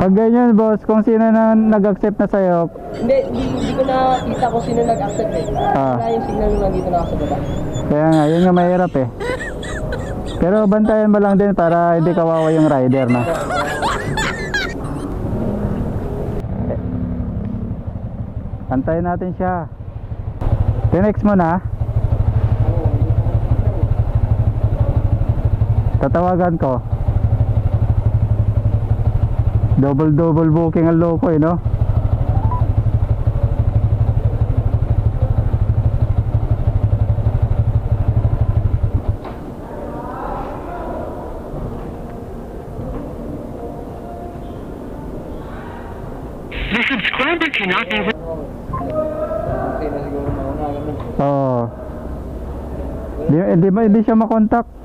Pag ganyan, boss, kung sino na nag-accept na sa'yo, Hindi, hindi, hindi ko nakita kung sino nag-accept eh. Ah. Wala yung signal nung nandito na ako sa baba. kaya nga, yun nga mahirap eh. Pero bantayan mo lang din para hindi kawawa yung rider na. Antayin natin siya. Tinext mo na. Tatawagan ko. Double double booking ang loko eh no? The subscriber cannot be. Oo. Di, eh, di ba hindi siya makontak?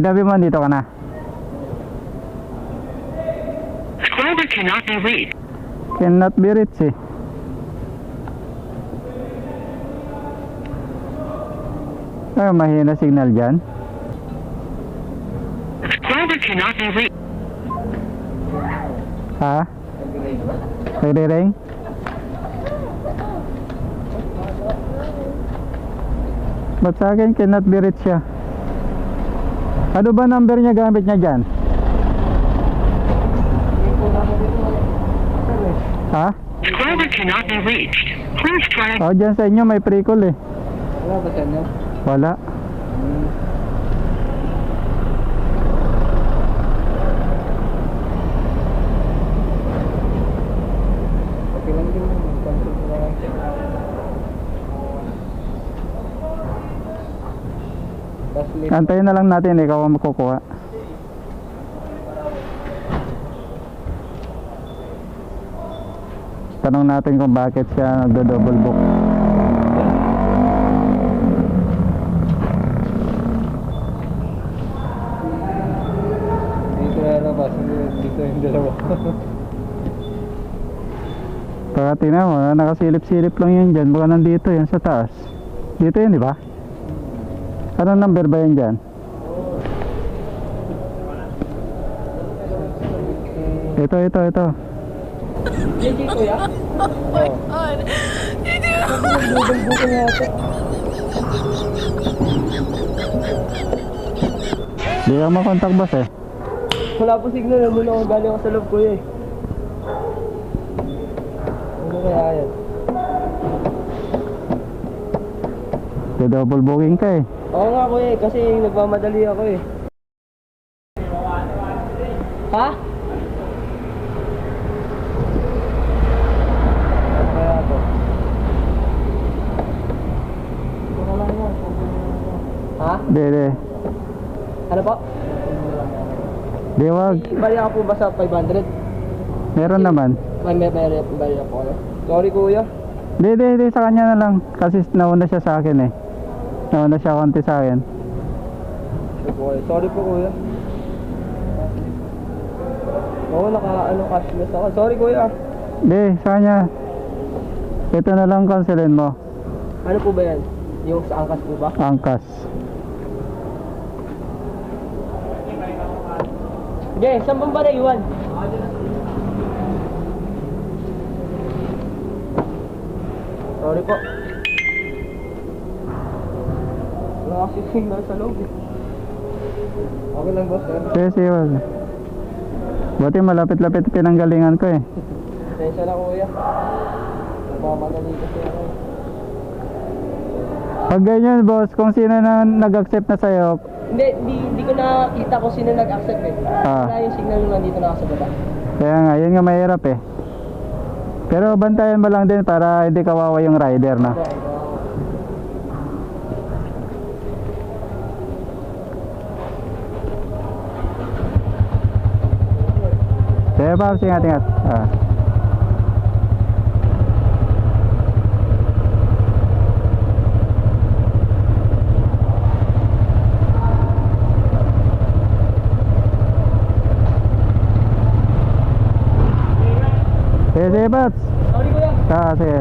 Sinabi mo dito ka na. Subscriber cannot be reached. Cannot be reached eh. Ay, mahina signal dyan. Subscriber cannot be reached. Ha? Nagre-ring? Ba't sa akin cannot be reached siya? Ano ba number niya gamit niya dyan? Ha? Subscriber cannot be reached. Please try Oh, dyan sa inyo may pre-call eh. Wala ba sa inyo? Wala. Okay lang din. Cancel ko na lang siya. Tapos late. Antayin na lang natin ikaw ang makukuha. Tanong natin kung bakit siya nagdo-double book. Dito yung dalawa. Baka tingnan mo, nakasilip-silip lang yan dyan. Baka nandito yan sa taas. Dito yun, di ba? Anong number ba yan dyan? Ito, ito, ito. JJ kuya? Oh my god! Double booking yata. Di ka makontak boss eh. Wala po signal. Muna ako galing ako sa loob kuya eh. Ano kaya yan? Di double booking ka eh. Oo nga kuya eh, kasi nagmamadali ako eh. Ha? Kaya to? Ha? Di. Ano po? Di wag. Bali ako po ba sa 500? Meron naman. May may may bali ako. Sorry kuya. Di, di, di. Sa kanya na lang. Kasi nauna siya sa akin eh. Nauna siya konti sa akin. Sorry po, kuya. Sorry po kuya. Oo, naka ano cashless ako. Sorry kuya. Di, sa kanya. Ito na lang cancelin mo. Ano po ba yan? Yung sa angkas po ba? Angkas. Sige, saan bang ba naiwan? Sorry po. Wala kasi signal sa loob eh. Okay lang boss, sir. Sige, sige. wag. Buti malapit-lapit pinanggalingan ko eh. Pasensya na kuya. Nagmamadali kasi ako. Pag ganyan boss, kung sino na nag-accept na sa'yo, Hindi, hindi, hindi ko nakita kung sino nag-accept eh. Ah. Wala yung signal nung nandito na ako sa baba. kaya nga, yun nga mahirap eh. Pero bantayan mo lang din para hindi kawawa yung rider na. Sige pa, ingat ingat. Ah. Sige, sige, Bats. Sorry kuya. Ah, sige.